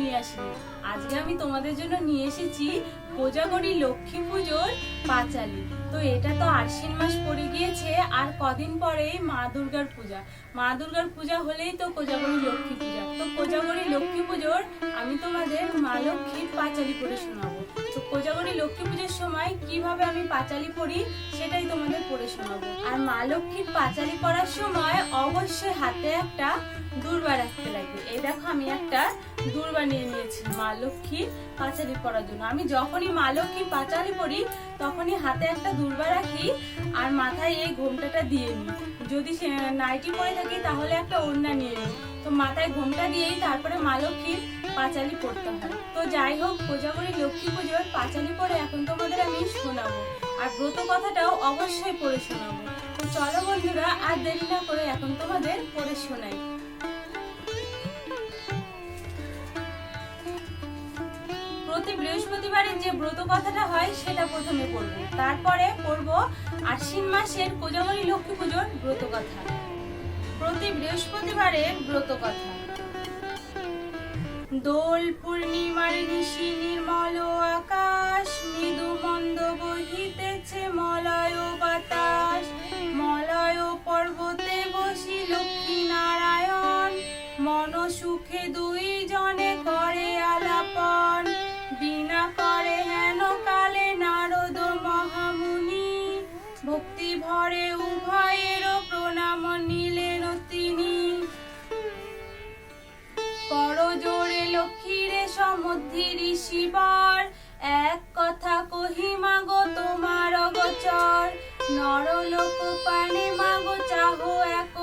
নিয়ে আসিনি। আজকে আমি তোমাদের জন্য নিয়ে এসেছি কোজাগরী লক্ষ্মী পুজোর পাঁচালি। তো এটা তো আশ্বিন মাস পড়ে গিয়েছে, আর কদিন পরেই মা দুর্গার পূজা। মা দুর্গার পূজা হলেই তো কোজাগরী লক্ষ্মী পূজা। তো কোজাগরী লক্ষ্মী পুজোর আমি তোমাদের মা লক্ষ্মীর পাঁচালি করে শোনাবো। তো কোজাগরী লক্ষ্মী পুজোর সময় কীভাবে আমি পাঁচালি পড়ি সেটাই তোমাদের পড়ে শোনাবো। আর মা লক্ষ্মীর পাঁচালি পড়ার সময় অবশ্যই হাতে একটা দূর্বা রাখতে লাগবে। এই দেখো আমি একটা দূর্বা নিয়ে নিয়েছি মা লক্ষ্মীর পাঁচালি পড়ার জন্য। আমি যখনই মা লক্ষ্মীর পাঁচালি পড়ি, তখনই হাতে একটা দূর্বা রাখি আর মাথায় এই ঘোমটাটা দিয়ে নিই। যদি নাইটি পরে থাকি, তাহলে একটা ওড়না নিয়ে নিই। তো মাথায় ঘোমটা দিয়েই তারপরে মা লক্ষ্মীর পাঁচালি পড়তে হয়। তো যাই হোক কোজাগরী লক্ষ্মী পুজোর পাঁচালি পরে এখন তোমাদের আমি শোনাবো। আর ব্রত কথাটাও অবশ্যই পড়ে শোনাবো। তো চলো বন্ধুরা, আর দেরি না করে এখন তোমাদের পড়ে শোনাই। প্রতি বৃহস্পতিবারের যে ব্রত কথাটা হয়, সেটা প্রথমে পড়ব। তারপরে পড়ব আশ্বিন মাসের কোজাগরী লক্ষ্মী পুজোর ব্রত কথা। প্রতি বৃহস্পতিবারের ব্রত কথা। দোল পূর্ণিমার নিশি নির্মল আকাশ, মৃদু মন্দ বহিতেছে মলয় বাতাস। মলয় পর্বতে বসি লক্ষ্মী নারায়ণ। মন সুখে দুই জনে করে আলাপন। ভক্তি ভরে উভয়ের প্রণাম নিলেন তিনি। করজোরে লক্ষ্মীরে সমুদ্ধি ঋষিবার, এক কথা কহি, মাগো তোমার অগচর। নরলোক পানে মাগো চাহ একবার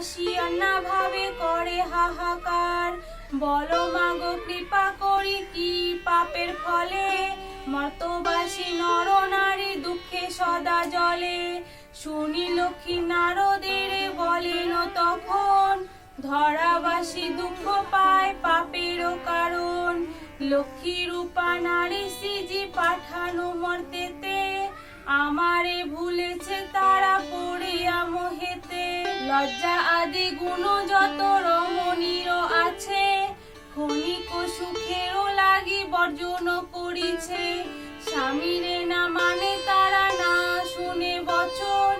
মত্তবাসী অন্না ভাবে করে হাহাকার। বল মাগো, কৃপা করি কি পাপের ফলে? মর্তবাসী নর নারী দুঃখে সদা জলে। শুনি লক্ষ্মী নারদের বলেন তখন ধরাবাসী দুঃখ পায় পাপেরও কারণ। লক্ষ্মী রূপা নারী সিজি পাঠানো মর্তেতে লজ্জা আদি গুণ যত রমণীরও আছে, ক্ষণিক সুখেরও লাগি বর্জন করিছে। স্বামীরে না মানে তারা না শুনে বচন,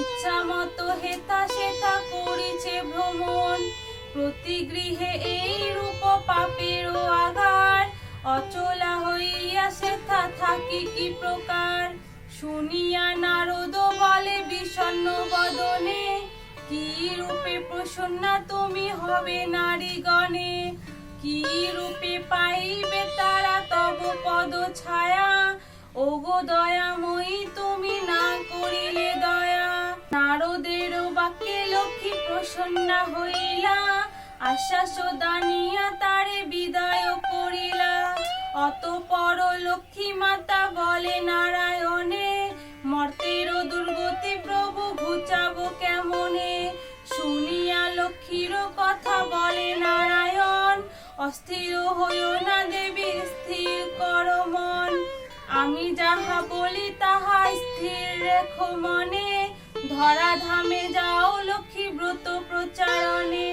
ইচ্ছা মতো হেতা সেতা করিছে ভ্রমণ। প্রতি গৃহে এই রূপ পাপেরও আঘার অচলা হইয়া সেথা থাকি কি প্রকার? শুনিয়া নারদ বলে বিষণ্ণ বদনে কি রূপে প্রসন্না তুমি হবে নারীগণে কি রূপে পাইবে তারা তব পদ ছায়া? ওগো দয়াময়ী, তুমি না করিলে দয়া। নারদের বাক্যে লক্ষ্মী প্রসন্না হইলা। আশ্বাস দানিয়া তারে বিদায় করিলা। অতপর লক্ষ্মী মাতা বলে, নারায়ণে, মর্তের দুর্গতি প্রভু ঘুচাবো কেমনে? অস্থির হইও না দেবী, স্থির কর মন। আমি যাহা বলি তাহা স্থির রেখো মনে। ধরা ধামে যাও লক্ষ্মী ব্রত প্রচারণে।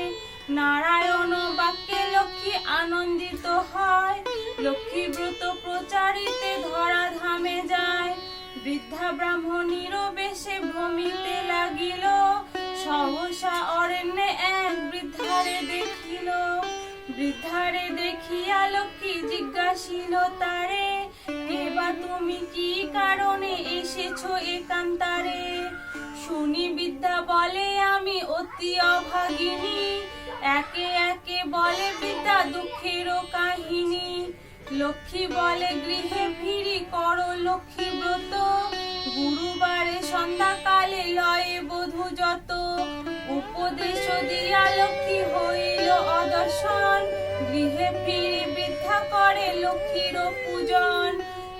নারায়ণ বাক্যে লক্ষ্মী আনন্দিত হয়। লক্ষ্মী ব্রত প্রচারিতে ধরা ধামে যায়। বৃদ্ধা ব্রাহ্মণীর বেশে ভ্রমিতে লাগিল। সহসা অরণ্যে এক বৃদ্ধারে দেখিল। বৃদ্ধারে দেখিয়া লক্ষ্মী জিজ্ঞাসিল, তারে এবা তুমি কি কারণে এসেছ একান্তারে? শুনি বিদ্যা বলে, আমি অতি অভাগিনী। একে একে বলে বিদ্যা দুঃখেরও কাহিনী। লক্ষ্মী বলে, গৃহে ফিরি করো লক্ষ্মী ব্রত। গুরুবারে সন্ধ্যাকালে লয়ে বধূ যত। উপদেশ দিয়া লক্ষ্মী হইল অদর্শন। গৃহে ফিরি বৃদ্ধা করে লক্ষ্মীর পূজন।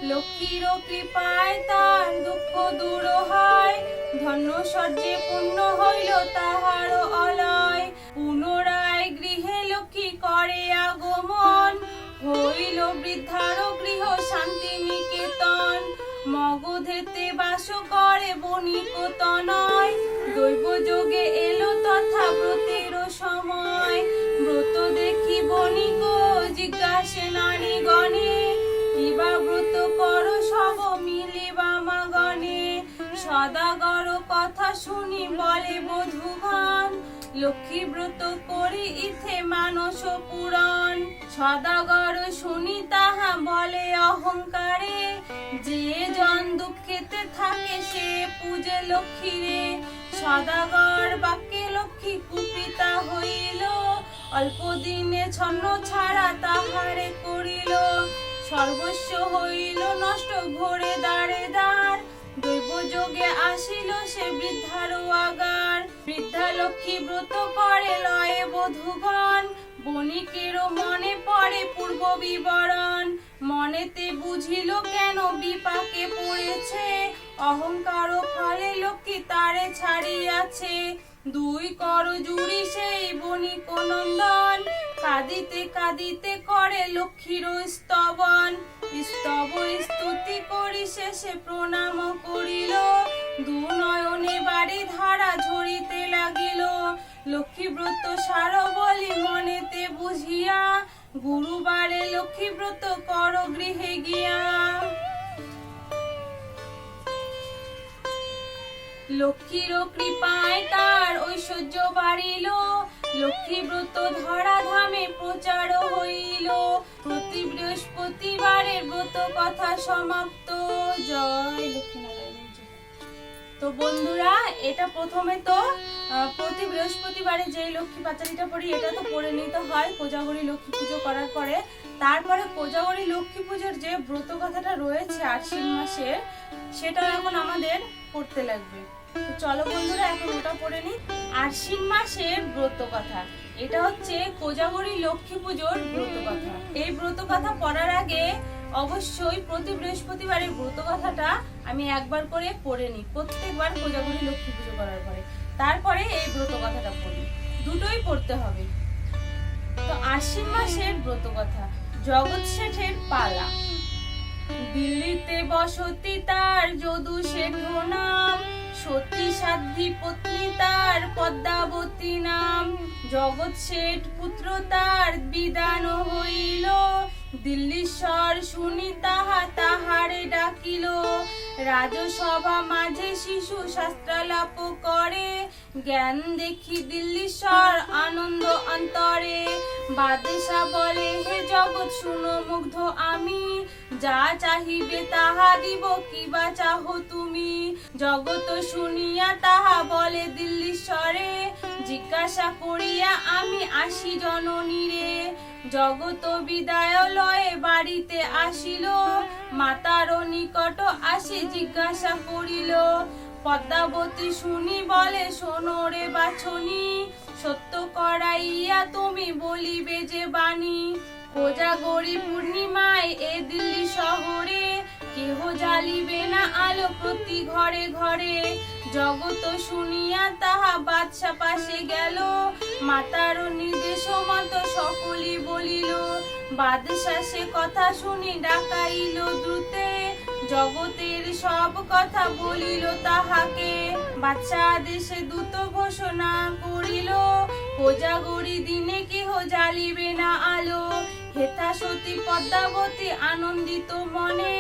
লক্ষ্মীর কৃপায় তার দুঃখ দূর হয়। ধন্য সর্যে পূর্ণ হইল তাহার অলয়। পুনরায় গৃহে লক্ষ্মী করে আগমন। হইল বৃদ্ধার গৃহ শান্তি মগধেতে বাস করে বণিক তনয়। দৈব যোগে এলো তথা ব্রতের সময়। ব্রত দেখি বণিক, জিজ্ঞাসে, নারী গণে কিবা ব্রত কর সব মিলে বামা গণে? সদাগর কথা শুনি বলে বধুগণ, লক্ষ্মী ব্রত করি ইথে মানস পুরাণ। সদাগর শুনিতা দুঃখেতে থাকে সে পূজে লক্ষ্মী রে। সদাগর বাক্যে লক্ষ্মী কুপিতা হইল। অল্প দিনে ছন্ন ছাড়া তাহারে করিল। সর্বস্ব হইল নষ্ট ঘোরে দাঁড়ে দাঁড় দৈব যোগে আসিল সে বৃদ্ধার আগার। বৃদ্ধা লক্ষ্মী ব্রত করে লয়ে বধুগণ। বণিকেরও মনে পড়ে পূর্ব বিবরণ। মনেতে বুঝিল কেন বিপাকে পড়েছে। অহংকার ফলে লক্ষ্মী তারে ছাড়িয়াছে। দুই কর জুড়ি সেই বণিক নন্দন। কাঁদিতে কাঁদিতে করে লক্ষ্মীর স্তবন। স্তব স্তুতি করি শেষে প্রণাম করিল। দু নয়নে বাড়ি ধারা ঝরিতে লাগিল। লক্ষ্মী ব্রত সার বলি মনেতে বুঝিয়া, গুরুবারে লক্ষ্মী ব্রত কর গৃহে গিয়া। লক্ষ্মীর কৃপায় তার ঐশ্বর্য বাড়িল। লক্ষ্মী ব্রত ধরা ধামে প্রচার হইল। প্রতি বৃহস্পতিবারের ব্রত কথা সমাপ্ত। জয়। তো বন্ধুরা, এটা প্রথমে তো প্রতি বৃহস্পতিবারে যে লক্ষ্মী পাঁচালিটা পড়ি, এটা তো পড়ে নিতে হয়, কোজাগরী লক্ষ্মী পুজো করার পরে। তারপরে কোজাগরী লক্ষ্মী পুজোর যে ব্রত কথাটা রয়েছে আশ্বিন মাসে সেটা এখন আমাদের পড়তে লাগবে। চলো বন্ধুরা, এখন ওটা পড়ে নি আশ্বিন মাসের ব্রত কথা এটা হচ্ছে কোজাগরী লক্ষ্মী পুজোর ব্রত কথা এই ব্রত কথা পড়ার আগে অবশ্যই প্রতি বৃহস্পতিবারে ব্রত কথাটা আমি একবার করে পড়ে নিই। প্রত্যেকবার কোজাগরী লক্ষ্মী পুজো করার পরে। তারপরে এই ব্রত কথাটা পড়ি। দুটোই পড়তে হবে। তো আশ্বিন মাসের ব্রত কথা জগৎ শেঠের পালা। দিল্লিতে বসতি তার, যদু শেঠ নাম। সতী সাধ্বী পত্নী তার পদ্মাবতী নাম। জগৎ শেঠ পুত্র তার বিদান হইল। দিল্লীশ্বর শুনি তাহা, তাহারে ডাকিল। রাজসভা মাঝে শিশু শাস্ত্রালাপ করে। জ্ঞান দেখি দিল্লীশ্বর আনন্দ অন্তরে। বাদেশা বলে, হে জগৎ, শুনো মুগ্ধ আমি। যা চাহিবে তাহা দিব, কি বা চাহ তুমি? জগত শুনিয়া তাহা বলে দিল্লীশ্বরে জিজ্ঞাসা করিয়া আমি আসি জননীরে জগত বিদায় লয়ে বাড়িতে আসিল, মাতার নিকট আসি জিজ্ঞাসা করিল, পদ্মাবতী শুনি বলে, শোনো রে বাছনি, সত্য করাইয়া তুমি বলিবে যে বাণী। কোজাগরি পূর্ণিমায় এ দিল্লি শহরে, কেহ জ্বালিবে না আলো প্রতি ঘরে ঘরে। জগত শুনিয়া তাহা বাদশা পাশে গেল মাতার নির্দেশ মতো সকলই বলিল বাদশা সে কথা শুনি ডাকাইল দ্রুতে, জগতের সব কথা বলিল তাহাকে। বাচ্চা দেশে দ্রুত ঘোষণা করিল কোজাগরি দিনে কেহ জ্বালিবে না আলো হেতা সতী পদ্মাবতী আনন্দিত মনে,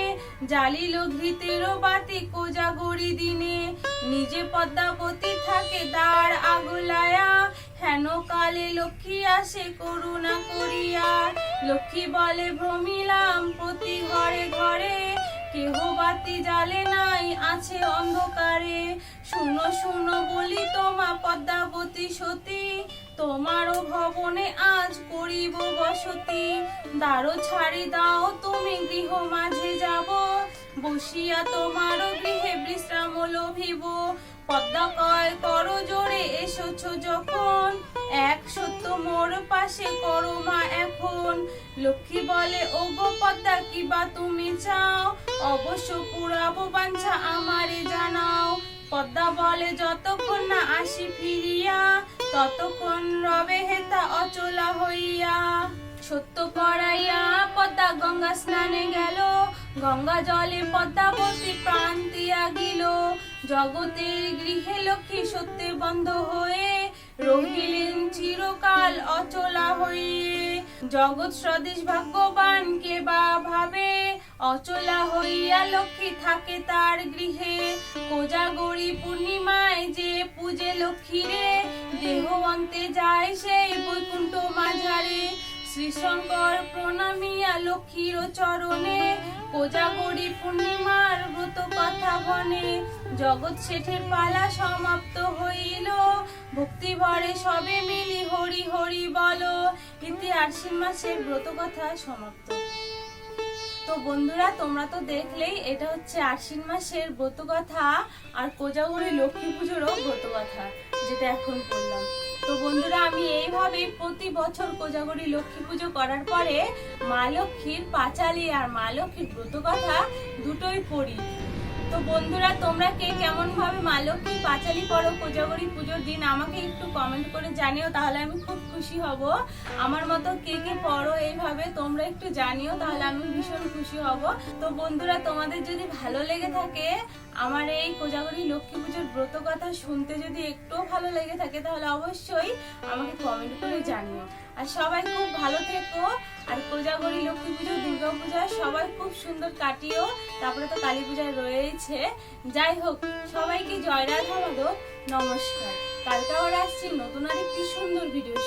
জ্বালিল ঘৃতের বাতি কোজাগরি দিনে। নিজে পদ্মাবতী থাকে দাঁড় আগুলায়া, হেন কালে লক্ষ্মী আসে করুণা করিয়া। লক্ষ্মী বলে, ভ্রমিলাম প্রতি ঘরে ঘরে, কেহ বাতি জ্বালে নাই, আছে অন্ধকারে। শুনো শুনো বলি তোমা পদ্মাবতী সতী তোমারও ভবনে আজ করিব বসতি। দ্বারো ছাড়ি দাও, তুমি গৃহ মাঝে যাব। বসিয়া তোমারও গৃহে বিশ্রাম লভিব। পদ্মা কয়, করো জোরে যখন। এক সত্য মোর পাশে করো মা এখন। লক্ষ্মী বলে ও গো পদ্মা, কি বা তুমি চাও? অবশ্য পুরাবো বাঞ্ছা আমারে জানাও। পদ্মা বলে, যতক্ষণ না আসি ফিরিয়া ততক্ষণ রবে হেতা অচলা হইয়া। সত্য পড়াইয়া পদ্মা গঙ্গা স্নানে গেল। গঙ্গা জলে পদ্মাবতী প্রাণ দিয়া গিল। জগতের গৃহে লক্ষ্মী সত্যে বন্ধ হয়ে রহিলেন চিরকাল অচলা হই জগৎ স্বদেশ ভাগ্যবান কে বা ভাবে? অচলা হইয়া লক্ষ্মী থাকে তার গৃহে। কোজাগরি পূর্ণিমায় যে পূজে লক্ষ্মী রে দেহ অন্তে যায় সেই বৈকুণ্ঠ মাঝারে। শ্রীশঙ্কর প্রণামিয়া লক্ষ্মীর চরণে, কোজাগরি পূর্ণিমার ব্রত কথা বনে, জগৎ শেঠের পালা সমাপ্ত হইল। ভক্তি ভরে সবে মিলি হরি হরি বলো ইতি আশ্বিন মাসের ব্রত কথা সমাপ্ত। তো বন্ধুরা, তোমরা তো দেখলেই এটা হচ্ছে আশ্বিন মাসের ব্রত কথা আর কোজাগরি লক্ষ্মী পুজোরও ব্রত কথা যেটা এখন বললাম তো বন্ধুরা, আমি এইভাবেই প্রতি বছর কোজাগরি লক্ষ্মী পুজো করার পরে মা লক্ষ্মীর পাঁচালি আর মা লক্ষ্মীর ব্রত কথা দুটোই পড়ি। তো বন্ধুরা, তোমরা কে কেমন ভাবে মা লক্ষ্মীর পাঁচালি করো কোজাগরি পুজোর দিন আমাকে একটু কমেন্ট করে জানিও, তাহলে আমি খুব খুশি হব। আমার মতো কে কে পড়ো এইভাবে তোমরা একটু জানিও, তাহলে আমি ভীষণ খুশি হব। তো বন্ধুরা, তোমাদের যদি ভালো লেগে থাকে আমার এই কোজাগরি লক্ষ্মী পুজোর ব্রত কথা শুনতে যদি একটুও ভালো লেগে থাকে, তাহলে অবশ্যই আমাকে কমেন্ট করে জানিও। আর সবাই খুব ভালো থেকো। আর কোজাগরি লক্ষ্মী পুজো, দুর্গা পূজা সবাই খুব সুন্দর কাটিও। তারপরে তো কালী পূজায় রয়েছে। যাই হোক, সবাইকে জয় রাধা মাধব। নমস্কার। কালকে আবার আসছি নতুন আরেকটি সুন্দর ভিডিও